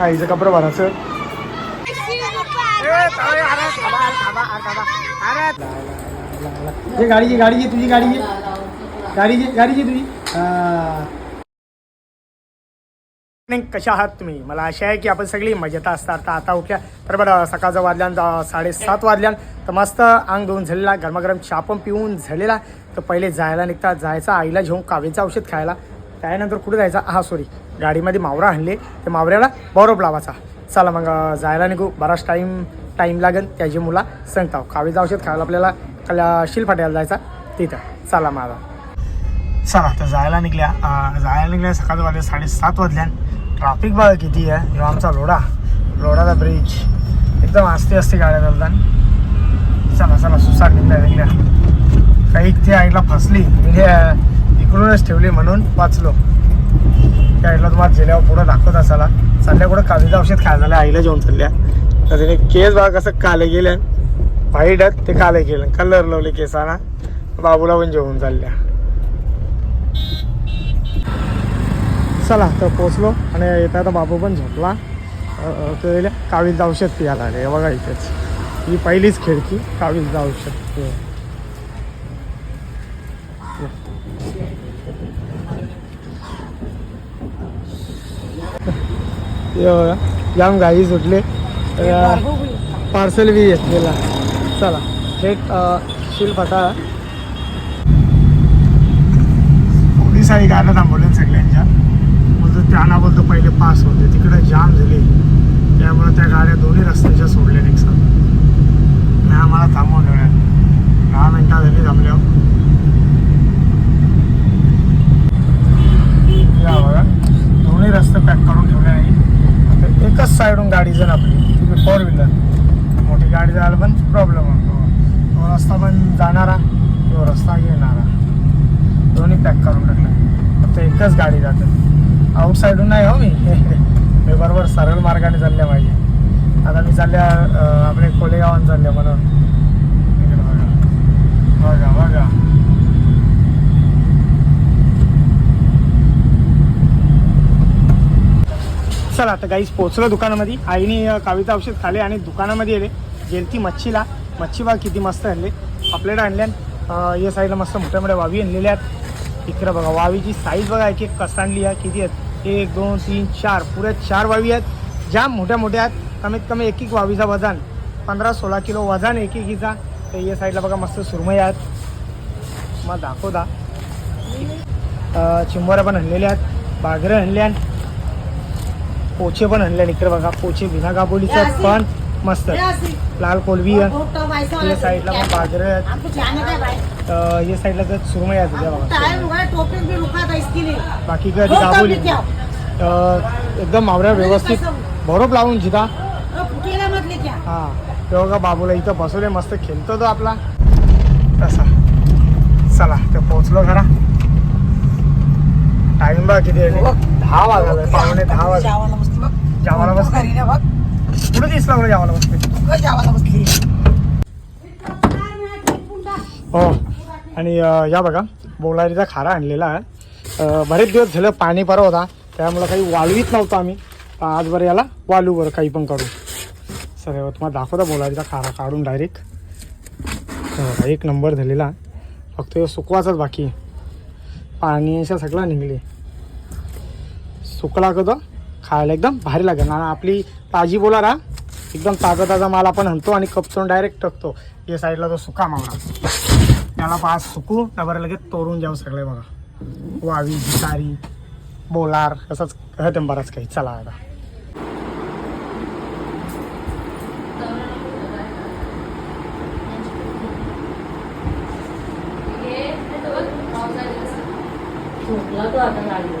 आईचं कपडे भरायचं ये गाडी घे गाडी घे तुझी गाडी घे. गाडी घे गाडी घे तुझी. नाही कशा आहात तुम्ही? मला आशा आहे की आपण सगळी मजेत असतात तर आता उठल्या तर बरं सकाळचं वाजल्यान साडेसात वाजल्यान तर मस्त अंग धुवून झालेला गरमागरम चहा पण पिऊन झालेला. तर पहिले जायला निघता जायचं आईला घेऊन कावेचं औषध खायला. त्यानंतर कुठे जायचं? हा सॉरी गाडीमध्ये मावरा आणले. ते मावऱ्याला बरोबर लावायचा. चला मग जायला निघू. बराच टाईम टाईम लागेल. त्याची मुला सांगता. जाऊ शकत खायला आपल्याला कल्या शिलफाट्याला जायचा. तिथं. चला मला चला तर जायला निघल्या. जायला निघल्या सकाळचं वाजले साडेसात वाजल्या. ट्राफिक बघा किती आहे. ह्यो आमचा लोडा. लोडाचा ब्रिज एकदम आस्ते असते गाड्या चालतात. चला चला सुसाट निघल्या निघल्या. काही ते आईला फसली. म्हणजे हे ठेवली म्हणून वाचलो. त्या आईला तुम्हाला गेल्यावर पुढं दाखवत असाला चालल्या कुठं? कावीचं औषध खायला झालं आईला जेवण चालल्या. तर त्याने केस बाग कसं काले गेले. व्हाईट ते काले गेले. कलर लावले केसाना बाबूला पण जेवून चालल्या. चला तर पोचलो आणि येता आता बाबू पण झोपला. अ, अ, औषध पियाला आले. बघा इथेच. ही पहिलीच खिडकी कावीलचं औषध हे. हे बघा, जाम गाई सुटले. पार्सल बी घेतलेला. चला थेट अ, शिलफाटा पोलीस आई गाड्या थांबवल्या सगळ्यांच्या बोलतो त्यांना बोलतो पहिले पास होते. तिकडे जाम झाली. त्यामुळे त्या गाड्या दोन्ही रस्त्याच्या सोडल्या साथ आणि आम्हाला थांबवलं दहा मिनटं झाली थांबल्यावर या बघा दोन्ही रस्ते पॅक करून ठेवले नाही आता एकच साईडून गाडी जर आपली तुम्ही फोर व्हीलर मोठी गाडी जायला पण प्रॉब्लेम होतो. तो रस्ता पण जाणारा तो रस्ता येणारा. दोन्ही पॅक करून टाकला. फक्त एकच गाडी जाते. आउटसाईडून नाही हो मी. मी बरोबर सरळ मार्गाने चालल्या पाहिजे. आता मी चालल्या आपले कोलेगावान चालल्या म्हणून. बघा बघा. चला आता गाईस पोचलो दुकानामध्ये. आईने कावीचं औषध खाले आणि दुकानामध्ये येले गेलती मच्छीला. मच्छी बघा किती मस्त आणले. आपल्याला आणल्या या साईडला मस्त मोठ्या मोठ्या वावी आणलेल्या आहेत. इकडं बघा वावीची साईज बघा एक एक कसा आणली आहे किती आहेत. एक दोन तीन चार. पुऱ्या चार वावी आहेत. ज्या मोठ्या मोठ्या आहेत. कमीत कमी एक एक वावीचा वजन. पंधरा सोळा किलो वजन एक एकीचा तर या साईडला बघा मस्त सुरमई आहेत. मग दाखवता. दा चिंबोऱ्या पण आणलेल्या आहेत. बागरं आणल्या पोचे पण आणले इकडे बघा पोचे बिना गाबोलीचे आहेत, पण मस्त. लाल कोलबी आहे. या साईडला पण बाजरं आहेत. या साईडला तर सुरमई आहेत उद्या बघा. बाकी कधी गाबोली. अं, एकदम मावऱ्या व्यवस्थित बरोबर लावून जिदा हा ते बघा बाबूला इथं बसवले मस्त खेळतो तो आपला. तसा. चला ते पोहोचलो खरा टाइम बघा किती दहा वाजला पावणे दहा वाजले. जावाला बस कुठे दिसला बरं जावाला बसते? हो. आणि या बघा बोलारीचा खारा आणलेला आहे. बरेच दिवस झालं पाणी परत होता त्यामुळं काही वाळवीत नव्हतं आम्ही. आज बरं याला वालू बरं काही पण करू. सर तुम्हाला दाखवता बोलारीचा खारा काढून डायरेक्ट एक नंबर झालेला. फक्त सुकवाचाच बाकी. पाणी अशा सगळा निघले. सुकला का तो? खायला एकदम भारी लागेल. आणि आपली ताजी बोला रा एकदम ताजा ताजा माल आपण आणतो आणि कपचून डायरेक्ट टाकतो. या साईडला तो सुका मावळा. त्याला पाच सुकू त्यावर लगेच तोडून जाऊ सगळे बघा. वावी भिकारी बोलार असंच हटम बराच काही. चला आता. टाकली ते टाकली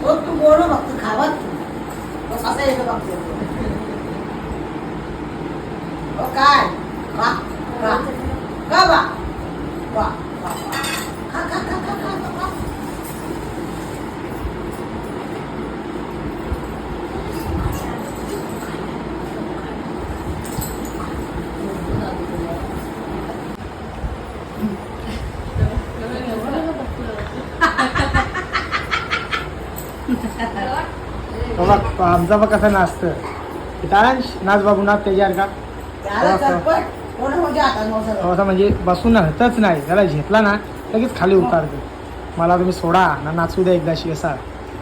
ते तू बोल फक्त खावत असं येतो बघतो काय का बा. तो आमचा बघ कसा नाचतं. हितांश नाच बाबू नाच का? म्हणजे. असं म्हणजे बसून हतच नाही. त्याला झेपला ना लगेच खाली उतारतो. मला तुम्ही सोडा ना नाचू द्या एकदाशी असा.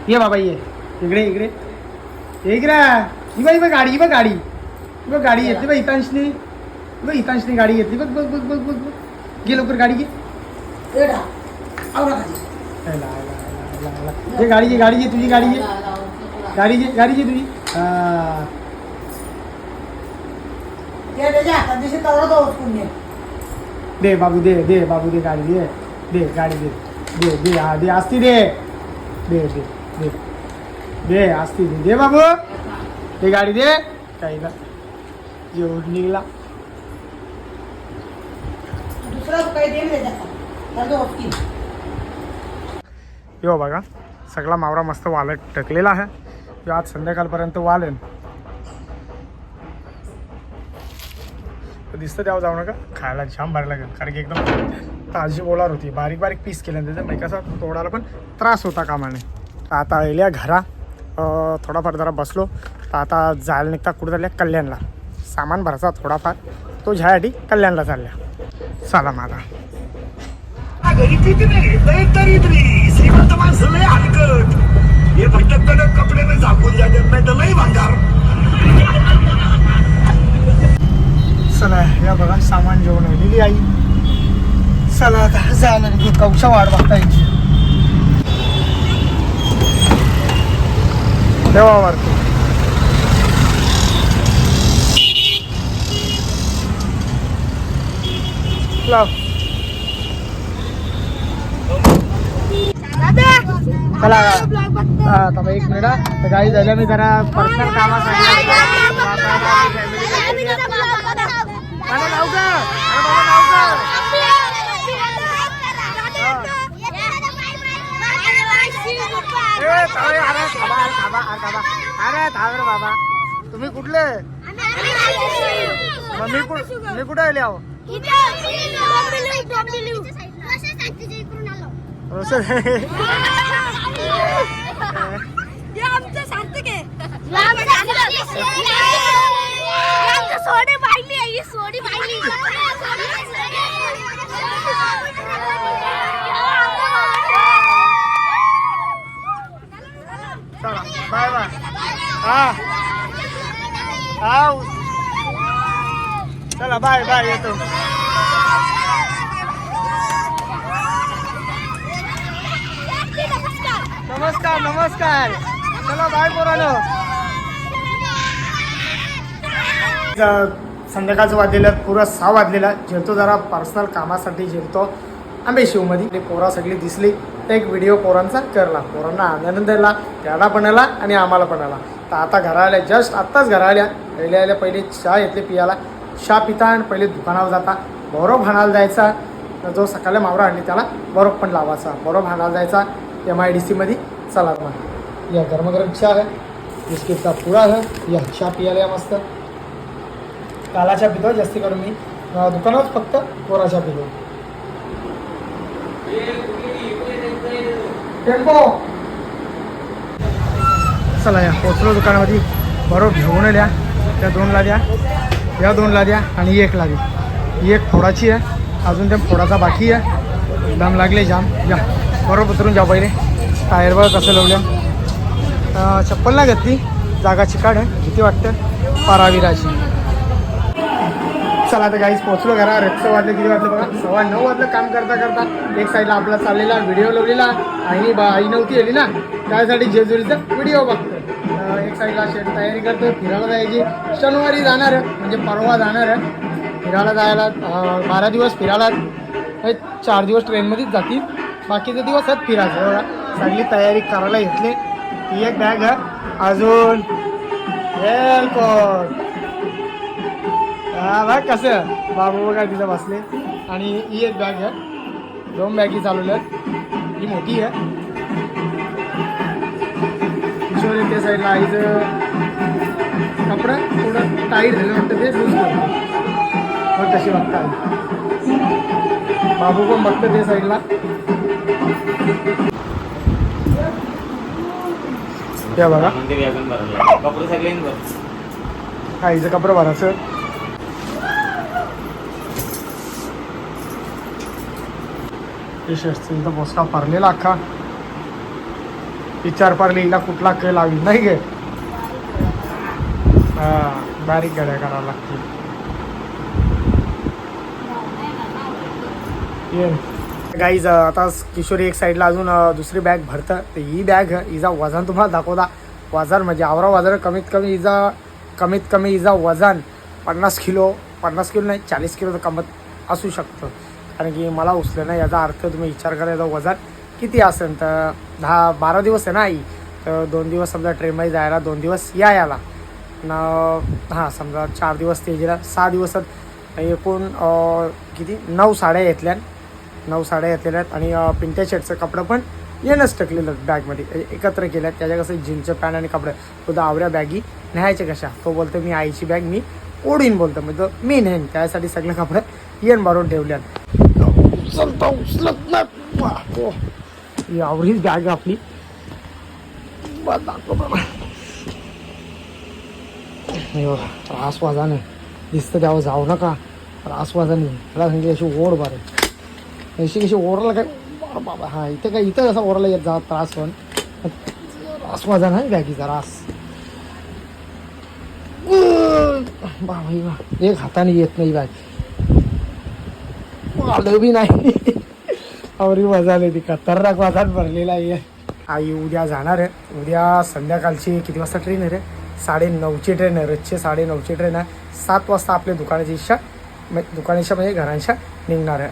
ये बाबा ये. इकडे इकडे. ये इकडे. ही बघ ही बघ गाडी बघ गाडी. बघ गाडी येते बघ हितांशनी. बघ हितांशनी गाडी घेतली. बघ बघ बघ बघ बघ. बघ घे लवकर गाडी. घे. गाडी घे गाडी घे तुझी गाडी घे गाडी घे गाडी घे तुझी हा. ते त्याच्या हातात दिसे तेवढा तो उचकून घे. दे बाबू दे दे बाबू दे गाडी दे दे गाडी दे दे दे हा दे असती दे दे दे दे दे असती दे दे बाबू दे गाडी दे काही ना जेवढ निघला दुसरा तो काही दे ना त्याच्यात. तर तो उचकीन. यो बघा सगळा मावरा मस्त वालत टकलेला आहे की आज संध्याकाळपर्यंत वालेन. दिसतं त्यावर जाऊ नका. खायला छान भारी लागेल. कारण की एकदम ताजी बोलार होती. बारीक बारीक पीस केले त्याचं म्हणजे कसा तोडायला पण त्रास होता कामाने. आता येल्या घरा थोडाफार जरा बसलो. तर आता जायला निघता कुठं चालल्या? कल्याणला. सामान भरायचा थोडाफार. तो ह्यासाठी कल्याणला चालल्या. चला माझा घरी किती नाही. तरी तरी श्रीमंत माणसं लय हलकट. हे फक्त कडक नाही झाकून जातात नाही तर लई भांगार. चला या बघा सामान जेवण आलेली आई चला आता जायला की कवशा वाढ बघता यायची देवा वाढतो लाव. चला हा आता एक मिनिट हा. तर गाडी झाल्या मी जरा पर्सनल कामासाठी अरे लाव का? अरे बाबा लाव का? ए, थांब रे, अरे थांबा, अरे थांबा, अरे थांबा. अरे थांब रे बाबा तुम्ही कुठले मग मी कुठ मी कुठे आले आहो असं सोडी पाहिली आहे. सोडी पाहिली चला बाय बाय. हा. हा. चला बाय बाय येतो. नमस्कार. चला बाय पोरानो संध्याकाळचं वाजलेलं पुरं सहा वाजलेला. जेवतो जरा पर्सनल कामासाठी जेवतो. आंबे शिवमध्ये. पोरा सगळी दिसली. तर एक व्हिडिओ पोरांचा करला पोरांना आनंद दिला त्याला पण आला आणि आम्हाला पण आला. तर आता घरा आल्या जस्ट आत्ताच घरा आल्या पहिले आल्या पहिले चहा येते पियाला. चहा पिता आणि पहिले दुकानावर जाता. बरोब हाणायला जायचा. जो सकाळी मावरा आणली त्याला बरोब पण लावायचा. बरोब हाणायला जायचा. एम आय डी सीमध्ये चला मग. या गरमगरम है आहे बिस्किटचा पुडा आहे या चहा पियाला या मस्त। काला चहा पितो जास्ती करून मी दुकानात फक्त कोरा चहा पितो। टेम्पो! चला या पोचलो दुकानामध्ये बरोबर घेऊन द्या त्या दोनला द्या या दोनला द्या आणि एकला लादी. ही एक फोडाची आहे अजून त्या फोडाचा बाकी आहे. दम लागले जाम. या बरोबर उतरून जा पहिले. टायरवर कसं लावल्या. चप्पल नाही घेतली. जागा चिकाड आहे भीती वाटतं. पाराविराची चला आता गाईस पोहोचलो घरा. रेक्सं वाजलं किती वाजलं बघा? सव्वा नऊ वाजलं काम करता करता. एक साईडला आपला चाललेला व्हिडिओ लावलेला. आईनी बा आई नव्हती आली ना? त्यासाठी जेजुरीचा व्हिडिओ बघतो एक साईडला शेट तयारी करतो फिरायला जायची. शनिवारी जाणार आहे. म्हणजे परवा जाणार आहे. फिरायला जायला बारा दिवस फिरायला. हे चार दिवस ट्रेनमध्येच जातील. बाकीचे दिवस आहेत फिरायचं बघा. सगळी तयारी करायला घेतली. ती एक बॅग आहे. अजून एअरपोर्ट हा बघ कसं बाबू बघा तिथं बसले. आणि ही एक बॅग आहे. दोन बॅगी चालवल्या ही मोठी आहे. किशोर त्या साईडला. आईचं कपडा थोडं टाईट झालं वाटतं ते लूज करतो मग तशी बघता बाबू पण बघतं ते साईडला. हे बघा. कपडे भर आईचं कपडे हे शर्टचं इथं बोसका भरलेला अख्खा. विचार पारली हिला कुठला कै लावी नाही गे. हा बारीक गड्या करावं लागतील. ये. गाईज आता किशोरी एक साईडला अजून दुसरी बॅग भरतं तर ही बॅग हिचा वजन तुम्हाला दाखवता. वजन म्हणजे आवरा वजन कमीत कमी हिचा कमीत कमी हिचा वजन पन्नास किलो पन्नास किलो नाही चाळीस किलो तर कमत असू शकतं. कारण की मला उचलं ना याचा अर्थ तुम्ही विचार करा याचं वजन किती असेल तर दहा बारा दिवस आहे ना आई? तर दोन दिवस समजा ट्रेनमध्ये जायला दोन दिवस या यायला न हां समजा चार दिवस ते सहा दिवसात एकूण किती? नऊ साड्या घेतल्या नऊ साड्या घेतलेल्या आहेत आणि पिंट्या शर्टचं कपडं पण येणंच टाकलेलं बॅगमध्ये एकत्र केल्यात. त्याच्या कसं जीन्सचं पॅन्ट आणि कपडे. तो आवऱ्या बॅगी न्यायच्या कशा? तो बोलतो मी आईची बॅग मी ओढीन बोलतो. म्हणजे तो मी नेन त्यासाठी सगळे कपडे येण उचलता नाही. बापो. ही आवरीच बॅग आपली. बघा, रासवाजाने. दिसतं त्यावर जाऊ नका. रासवाजाने. त्याला सांगितली अशी ओढ बरं अशी कशी ओरला काय बाबा हा इथं काय इथं कसा ओरला येत जा त्रास पण रासवाजा नाही बॅगीचा रास बाबा एक हाताने येत नाही बॅग आलं बी नाही. अवरी मजा आली ती खतरनाक वाजात भरलेला आहे. आई उद्या जाणार आहे. उद्या संध्याकाळची किती वाजता ट्रेन आहे रे? साडे नऊची ट्रेन आहे. रोजची साडे नऊची ट्रेन आहे. सात वाजता आपल्या दुकानाची इच्छा दुकानाच्या म्हणजे घरांच्या निघणार आहे.